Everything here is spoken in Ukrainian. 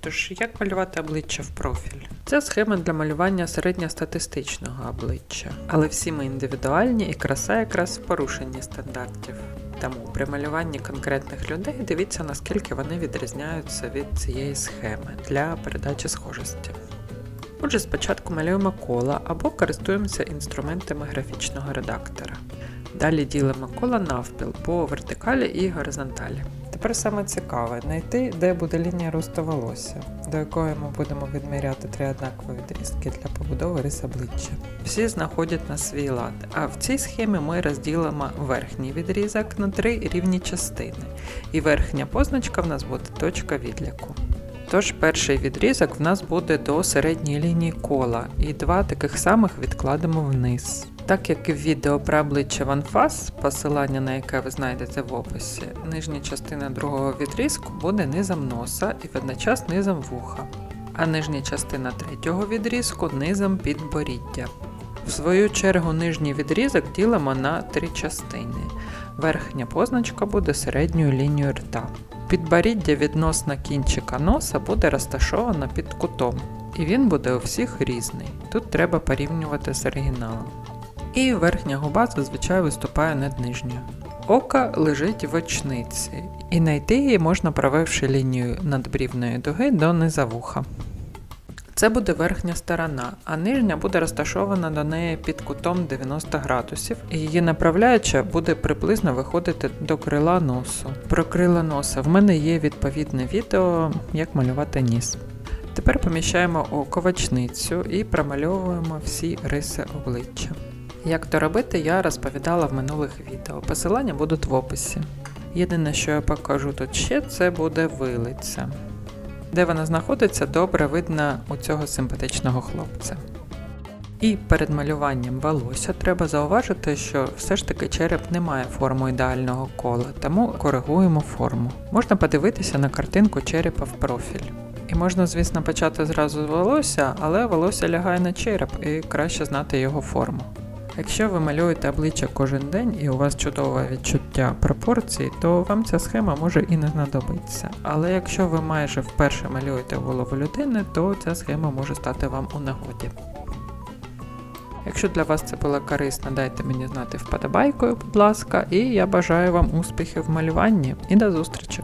Тож, як малювати обличчя в профіль? Це схема для малювання середньостатистичного обличчя, але всі ми індивідуальні і краса якраз в порушенні стандартів. Тому при малюванні конкретних людей дивіться, наскільки вони відрізняються від цієї схеми для передачі схожості. Отже, спочатку малюємо кола або користуємося інструментами графічного редактора. Далі ділимо кола навпіл по вертикалі і горизонталі. Тепер саме цікаве знайти, де буде лінія росту волосся, до якої ми будемо відміряти три однакові відрізки для побудови рис обличчя. Всі знаходять на свій лад, а в цій схемі ми розділимо верхній відрізок на три рівні частини, і верхня позначка в нас буде точка відліку. Тож перший відрізок в нас буде до середньої лінії кола, і два таких самих відкладемо вниз. Так як і в відео про обличчя ванфас, посилання на яке ви знайдете в описі, нижня частина другого відрізку буде низом носа і водночас низом вуха, а нижня частина третього відрізку низом підборіддя. В свою чергу нижній відрізок ділимо на три частини. Верхня позначка буде середньою лінією рта. Підборіддя відносно кінчика носа буде розташовано під кутом, і він буде у всіх різний. Тут треба порівнювати з оригіналом. І верхня губа зазвичай виступає над нижньою. Око лежить в очниці, і знайти її можна провевши лінію надбрівної дуги до низа вуха. Це буде верхня сторона, а нижня буде розташована до неї під кутом 90 градусів, і її направляюча буде приблизно виходити до крила носу. Про крила носа в мене є відповідне відео, як малювати ніс. Тепер поміщаємо око в очницю і промальовуємо всі риси обличчя. Як то робити, я розповідала в минулих відео. Посилання будуть в описі. Єдине, що я покажу тут ще, це буде вилиця. Де вона знаходиться, добре видно у цього симпатичного хлопця. І перед малюванням волосся треба зауважити, що все ж таки череп не має форму ідеального кола, тому коригуємо форму. Можна подивитися на картинку черепа в профіль. І можна, звісно, почати зразу з волосся, але волосся лягає на череп і краще знати його форму. Якщо ви малюєте обличчя кожен день і у вас чудове відчуття пропорцій, то вам ця схема може і не знадобитися. Але якщо ви майже вперше малюєте голову людини, то ця схема може стати вам у нагоді. Якщо для вас це було корисно, дайте мені знати вподобайкою, будь ласка, і я бажаю вам успіхів в малюванні і до зустрічі!